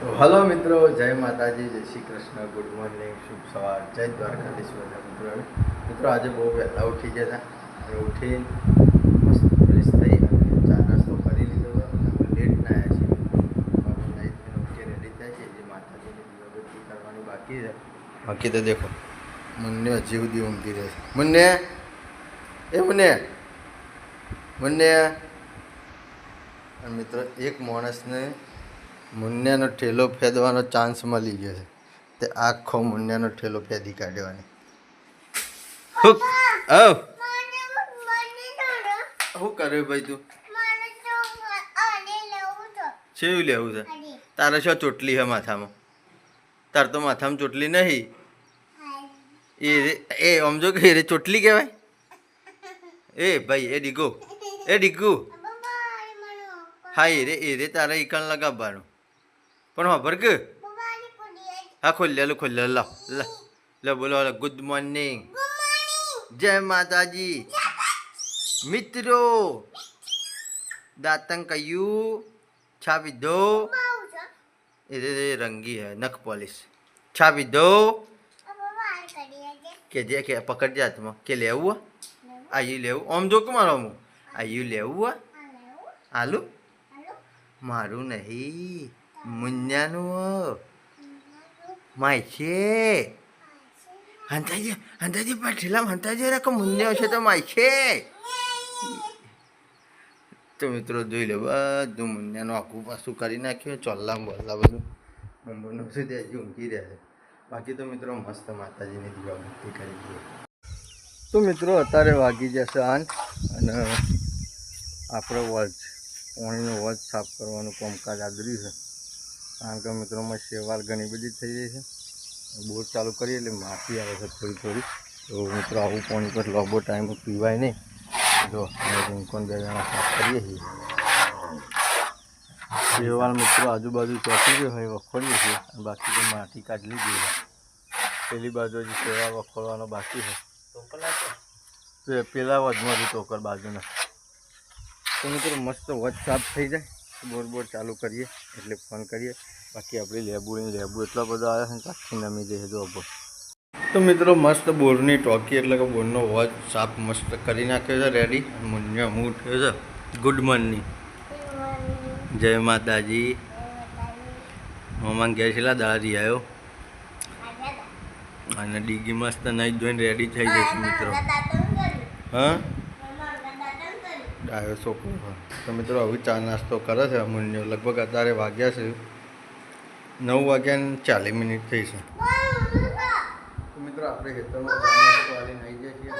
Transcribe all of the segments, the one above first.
Hello મિત્રો, જય માતાજી, જય શ્રી કૃષ્ણ, ગુડ મોર્નિંગ, શુભ સવાર, જય દ્વારકાધીશ બધા મિત્રો મિત્રો, આજે બહુ વહેલા ઉઠી ગયા હતા. અને ઉઠી મસ્ત ફ્રેશ થઈ અને ચા નાસ્તો કરી લીધો હતો. લેટ ના આવ્યા છીએ. નાઈ ઉઠી રેડી થાય છે જે માતાજીની દીવાબત્તી કરવાની બાકી છે. બાકી તો દેખો મને હજી સુધી ઊંઘી રહે છે. મને એ મને મને મિત્રો, એક માણસને મુન્યાનો ઠેલો ફેદવાનો ચાન્સ મળી ગયો છે. તે આખો મુન્યાનો ઠેલો ફેદી કાઢવાની. શું કર્યું ભાઈ તું? શું લેવું છે? તારે શું ચોટલી છે માથામાં? તાર તો માથામાં ચોટલી નહીં. એ રે- એ સમજો કે એ રે ચોટલી કહેવાય? એ ભાઈ એ ડીગો. એ ડીગુ. હા એ રે એ રે તારે ઈકણ લગાવવાનું. પણ ખબર કે હા લે ખોલ લે લો લો. બોલો ગુડ મોર્નિંગ જય માતાજી. મિત્રો દાંતન કયું છાપી દો. એ રંગી હે નખ પોલિશ છાપી દો. કે જે કે પકડ જા તમે કે લેવું. આયુ લેવું. આમ જો કે મારો હું? આયુ લેવું. આલુ મારું નહીં. મુન્યાનું. માય છે હંતાજી હંતાજી પાઠેલા હંતાજી રાખો મુન્યા છે તો માય છે તો મિત્રો જોઈ લે બધું મુન્યાનું આખું પાછું કરી નાખ્યું ચોલ્લામ બોલ્લા બધું નંબરનું શું ત્યાં ઊંઘી રહ્યા બાકી તો મિત્રો મસ્ત માતાજીની દીવાબત્તી કરી દઈએ તો મિત્રો અત્યારે વાગી જશે આઠ અને આપણે વોચ પાણીનો વોચ સાફ કરવાનું કામકાજ આદર્યું છે કારણ કે મિત્રોમાં સેવાળ ઘણી બધી થઈ જાય છે. બોર ચાલુ કરીએ એટલે માફી આવે છે થોડી થોડી. તો મિત્રો આવું પાણી પર લાંબો ટાઈમ પીવાય નહીં. જો રિંકોન બે જણા સાફ કરીએ છીએ. સેવાળ મિત્રો આજુબાજુ ચોકી ગયો હોય વખોડીએ છીએ. બાકી તો માટી કાઢી લીધી પેલી બાજુ હજી સેવાળ વખોડવાનો બાકી હોય તો પેલા વજમાંથી ટોકર બાજુના. તો મિત્રો મસ્ત વજ સાફ થઈ જાય. બોર બોર ચાલુ કરીએ. એટલે ફોન કરીએ. બાકી આપણી લેબુ ને લેબુ એટલા બધા આવ્યા છે ને આખી નમી જઈએ જો બોર તો મિત્રો મસ્ત બોરની ટોકી એટલે કે બોરનો વોચ સાફ મસ્ત કરી નાખ્યો છે રેડી મુન્યો હું ઉઠ્યો છે. ગુડ મોર્નિંગ જય માતાજી. મમ્મા ગયા છેલ્લા દાદી આવ્યો અને ડીગી મસ્ત નહીં જોઈને રેડી થઈ જશે મિત્રો. હા? ડાયો છોકરો તો મિત્રો, હવે ચા નાસ્તો કરે છે અમૂલ્યો. લગભગ અત્યારે વાગ્યા છે નવ વાગ્યા ચાલીસ મિનિટ થઈ છે. તો મિત્રો, આપણે ખેતરમાં આવી જાય છીએ.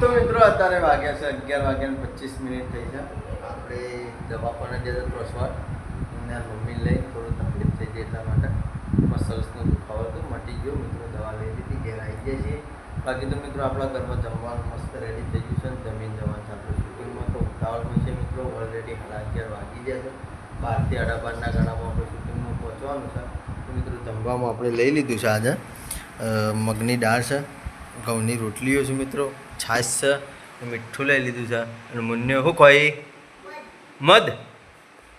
તો મિત્રો, અત્યારે વાગ્યા છે અગિયાર વાગ્યા પચીસ મિનિટ થઈ છે. આપણે દવા પણ જતા પ્રસવાર એના મમ્મી લઈ થોડું તકલીફ થઈ ગઈ એટલા માટે. મસલ્સનો દુખાવો હતો, મટી ગયો. મિત્રો, દવા લઈ લીધી, ઘેર આવી જાય છીએ. બાકી તો મિત્રો આપણા ઘરમાં જમવાનું મસ્ત રેડી થઈ ગયું છે જમીન છે. આપણે શૂટિંગમાં તો ઉતાવળમાં છે મિત્રો. ઓલરેડી સાડા અગિયાર વાગી જશે બારથી અઢા બારના ગાળામાં આપણે શૂટિંગમાં પહોંચવાનું છે. તો મિત્રો જમવામાં આપણે લઈ લીધું છે આજે. મગની દાળ છે, ઘઉંની રોટલીઓ છે મિત્રો, છાશ છે મીઠું લઈ લીધું છે. અને મુન્ને શું ખોઈ? મધ.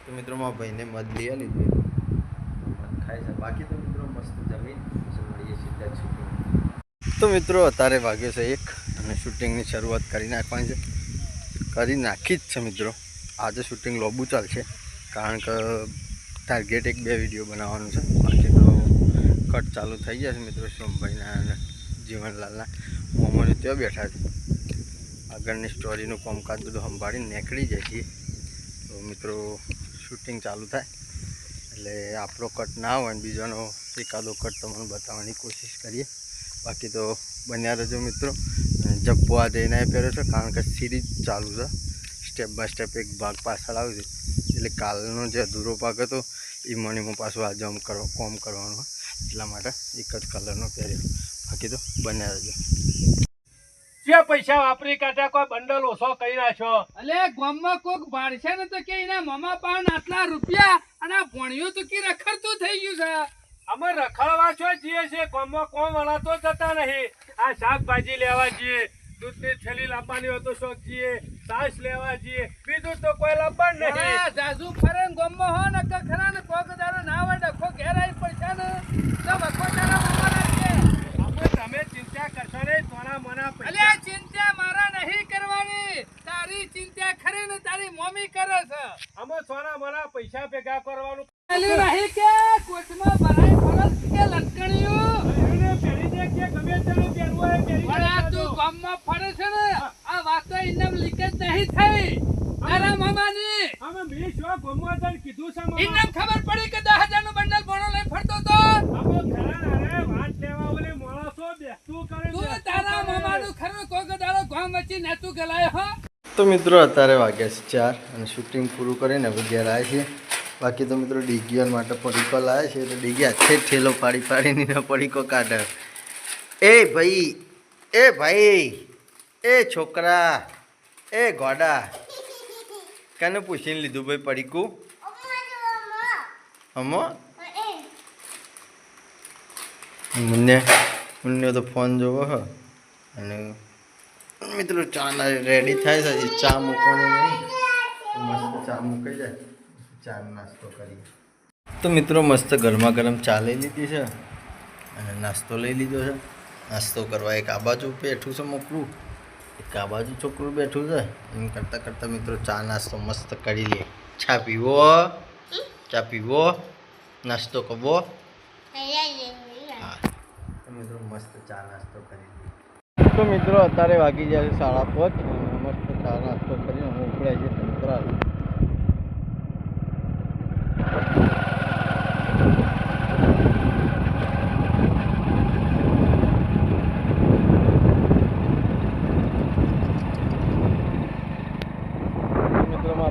તો મિત્રો મારા ભાઈને મધ લઈ લીધું મધ ખાય છે. બાકી તો મિત્રો મસ્ત જમીન મળીએ સીધા શૂટિંગ તો મિત્રો, અત્યારે વાગ્યો છે એક. અને શૂટિંગની શરૂઆત કરી નાખવાની છે. કરી નાખી જ છે મિત્રો. આજે શૂટિંગ લોબુ ચાલશે. કારણ કે ટાર્ગેટ એક બે વીડિયો બનાવવાનું છે. બાકી તો કટ ચાલુ થઈ જશે મિત્રો સોમભાઈના અને જીવનલાલના. મોમોને ત્યાં બેઠા છે. આગળની સ્ટોરીનું કામકાજ બધું સંભાળીને નીકળી જાય છીએ. તો મિત્રો શૂટિંગ ચાલુ થાય. એટલે આપણો કટ ના હોય ને બીજાનો એકાદો કટ તમને બતાવવાની કોશિશ કરીએ. બાકી તો બન્યા રહેજો મિત્રો. જપ્પો આ જઈને પહેર્યો છે કારણ કે સિરીઝ ચાલુ છે. સ્ટેપ બાય સ્ટેપ એક ભાગ પાછળ આવશે એટલે કાલનો જે અધૂરો ભાગ હતો એ મણીમાં પાછું આજે આમ કરવા કોમ કરવાનો એટલા માટે એક જ કલરનો પહેર્યો. બાકી તો બન્યા રહેજો. જે પૈસા વાપરી કાઢ્યા કોઈ બંડલ ઓછો કરી નાખ્યો. અલે ગામમાં કોક ભાડશે ને તો કે એના મમા પાન આટલા રૂપિયા અને ભણ્યું તો કે રખડતું થઈ ગયું છે. અમે રખડવા છો જઈએ છે કોમમાં કોમ વાળા જતા નહીં. આ શાકભાજી લેવા જઈએ દૂધની થેલી લાવવાની હોય તો શોખ જઈએ સાસ લેવા જઈએ બીજું તો કોઈ આ નહીં. જાજુ ફરે ગમો હો ને ખરા ને કોક દારો ના હોય ડખો ઘેર આવી પડશે ને તો વખો તારા મામા છે આપણે તમે ચિંતા કરશો નહીં સોના મના અલે પૈસા આ ચિંતા મારા નહીં કરવાની તારી ચિંતા ખરી ને તારી મમ્મી કરે છે અમે સોના મના પૈસા ભેગા કરવાનું પેલું નહીં કે કોટમાં ભરાઈ ફરસ કે લટકણિયું એને પહેરી દે કે ગમે તેનું પહેરવું હોય એ પહેરી પણ આ દેજો. તું ગામમાં ફરે છે ને આ વાતો ઇન્દમ લીકેજ નહીં થઈ. તારા મામાની અમે મે શું ગોમવા તને કીધું છે મામા? ઇન્દમ ખબર પડી કે દસ હજારનું બંડલ ભણો લઈ ફરતો તો અમે ઘણા અરે વાત લેવા ઓલી માણસો બેસતું કરે તું તારા. મામાનું ખરું? કોક દાડો ગામ વચ્ચે નેતું ગલાય હો? તો મિત્રો અત્યારે વાગ્યા છે ચાર અને શૂટિંગ પૂરું કરીને હવે ઘેર આવ્યા છીએ. બાકી તો મિત્રો ડીગીઓન માટે પડીકો લાવે છે તો ડીગી આખે ઠેલો પાડી પાડીને પડીકો કાઢે. એ ભાઈ એ ભાઈ, એ છોકરા, એ ગોડા. કને પૂછીને લીધું ભાઈ પડીકું? હમો? મને મને તો ફોન જોવો હ. અને મિત્રો ચા રેડી થાય છે ચા મૂકવાનું મસ્ત ચા મૂકી જાય. ચા નાસ્તો કરીએ. તો મિત્રો મસ્ત ગરમા ગરમ ચા લઈ લીધી છે. અને નાસ્તો લઈ લીધો છે. નાસ્તો કરવા એક આ બાજુ બેઠું છે મોકલું. એક આ બાજુ છોકરું બેઠું છે. એમ કરતાં કરતાં મિત્રો ચા નાસ્તો મસ્ત કરી લે. ચા પીવો. ચા પીવો. નાસ્તો કરવો. હા. મિત્રો મસ્ત ચા નાસ્તો કરી લે. તો મિત્રો અત્યારે વાગી જાય છે સાડા પાંચ. મસ્ત ચા નાસ્તો કરીને હું ઉપડ્યા છે મિત્રો.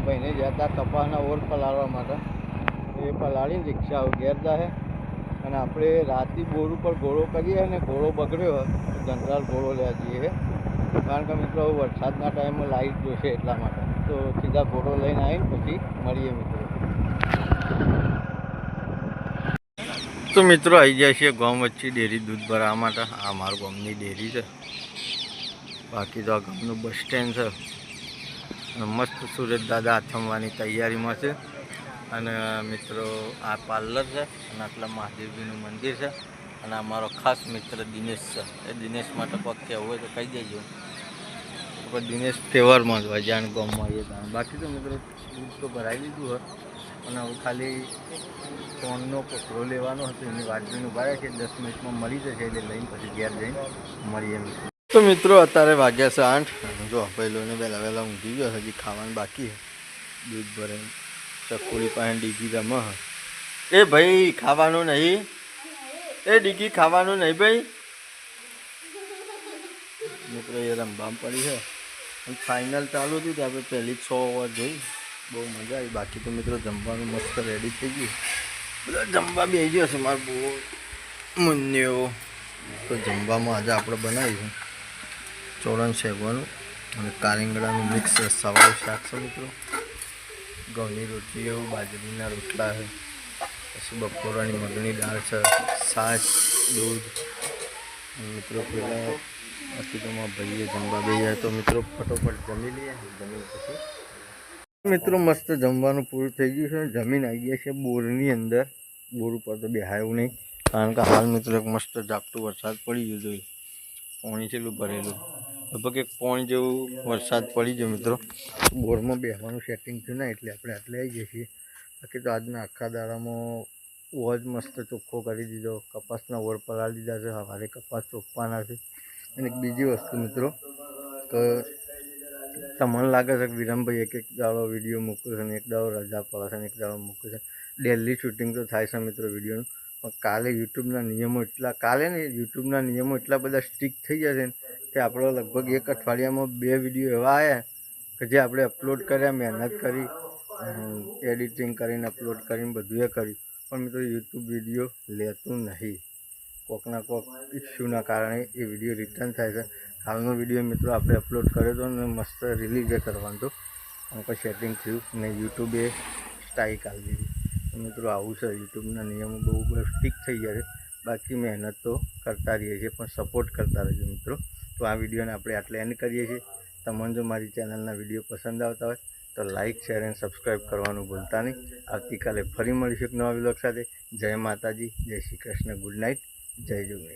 મારા ભાઈને જતા કપાસના ઓર પલાળવા માટે. એ પલાળીને રિક્ષા ઘેર જાય અને આપણે રાતી બોર ઉપર ઘોડો કરીએ અને ઘોડો બગડ્યો હોય જનરલ ઘોડો લેવા જઈએ. કારણ કે મિત્રો વરસાદના ટાઈમે લાઈટ જોશે એટલા માટે. તો સીધા ઘોડો લઈને આવીને પછી મળીએ મિત્રો. તો મિત્રો આવી જાય છે ગામ વચ્ચે ડેરી દૂધ ભરાવા માટે. આ મારું ગામની ડેરી છે. બાકી તો આ ગામનું બસ સ્ટેન્ડ છે. મસ્ત સુરત દાદા થમવાની તૈયારીમાં છે. અને મિત્રો, આ પાર્લર છે અને આટલા મહાદેવજીનું મંદિર છે. અને આ મારો ખાસ મિત્ર દિનેશ છે. એ દિનેશ માટે પગ હોય તો કહી દેજો. પણ દિનેશ તહેવારમાં જ હોય જાણ ગામમાં ત્યાં બાકી તો મિત્રો, દૂધ તો ભરાઈ લીધું હોય. અને હવે ખાલી ફોનનો કોકરો લેવાનો હતો. એની વાત ભરાય છે દસ મિનિટમાં મળી જશે એટલે લઈને પછી ઘેર જઈને મળીએ તો મિત્રો, અત્યારે વાગ્યા છે આઠ. જો પહેલોને વહેલા વહેલા ઊંઘી ગયો, હજી ખાવાનું બાકી દૂધ ભરે ચકોડી પાસે ડીગી રમ એ ભાઈ, ખાવાનું નહીં. એ ડીગી ખાવાનું નહીં ભાઈ. મિત્રો, એ રમવામાં પડી છે. ફાઇનલ ચાલુ હતી તો આપણે પહેલી છ ઓવર જોઈ. બહુ મજા આવી. બાકી તો મિત્રો, જમવાનું મસ્ત રેડી થઈ ગયું. બધા જમવા બી આવી ગયો છે મારે બહુ. મુન્યો. તો જમવામાં આજે આપણે બનાવીશું. ચોરણ શેકવાનું. અને કારીંગડાનું મિક્સ સવાર શાક છે મિત્રો. ઘઉંની રોટલી એવું બાજરીના રોટલા છે, પછી બપોરાની મગની દાળ છે છાશ દૂધ. મિત્રો પેલા તો ભાઈએ જમવા બે જાય તો મિત્રો ફટોફટ જમી લઈએ. જમીન પછી. મિત્રો મસ્ત જમવાનું પૂરું થઈ ગયું છે. જમીન આવી ગયા છે બોરની અંદર. બોર ઉપર તો બેહાયું નહીં. કારણ કે હાલ મિત્રો મસ્ત ઝાપટું વરસાદ પડી ગયો જોઈએ પાણી છેલ્લું ભરેલું. લગભગ એક પોણ જેવું વરસાદ પડી ગયો મિત્રો. બોરમાં બેસવાનું સેટિંગ થયું ને એટલે આપણે આટલે આવી જઈએ છીએ. બાકી તો આજના આખા દાડામાં વોજ મસ્ત ચોખ્ખો કરી દીધો. કપાસના ઓર પલા દીધા છે. સવારે કપાસ ચોપવાના છે. અને એક બીજી વસ્તુ મિત્રો કે તમને લાગે છે કે વિરમભાઈ એક એક દાડો વીડિયો મૂકે છે ને એક દાડો રજા પડે છે ને એક દાડો મૂકે છે. ડેલી શૂટિંગ તો થાય છે મિત્રો વિડીયોનું પણ કાલે યુટ્યુબના નિયમો એટલા, કાલે ને યુટ્યુબના નિયમો એટલા બધા સ્ટ્રિક થઈ ગયા છે કે આપણો લગભગ એક અઠવાડિયામાં બે વીડિયો એવા આવ્યા કે જે આપણે અપલોડ કર્યા, મહેનત કરી એડિટિંગ કરીને અપલોડ કરીને બધું એ કર્યું. પણ મિત્રો યુટ્યુબ વીડિયો લેતું નહીં. કોકના કોક ઇસ્યુના કારણે એ વીડિયો રિટર્ન થાય છે. હાલનો વીડિયો મિત્રો આપણે અપલોડ કર્યો હતો ને મસ્ત રિલીઝ કરવાનું હતું. પણ કોઈ સેટિંગ થયું ને યુટ્યુબે સ્ટ્રાઇક આવી દીધી મિત્રો આવું છે, યુટ્યુબના નિયમો બહુ બહુ સ્ટીક થઈ ગયા છે. બાકી મહેનત તો કરતા રહીએ છીએ, પણ સપોર્ટ કરતા રહેજો મિત્રો. તો આ વિડીયોને આપણે આટલે એન્ડ કરીએ છીએ. તમને જો મારી ચેનલના વીડિયો પસંદ આવતા હોય, તો લાઇક શેર અને સબસ્ક્રાઈબ કરવાનું ભૂલતા નહીં. આવતીકાલે ફરી મળીશું એક નવા વિલોક સાથે. જય માતાજી, જય શ્રી કૃષ્ણ ગુડ નાઇટ જય જોગણી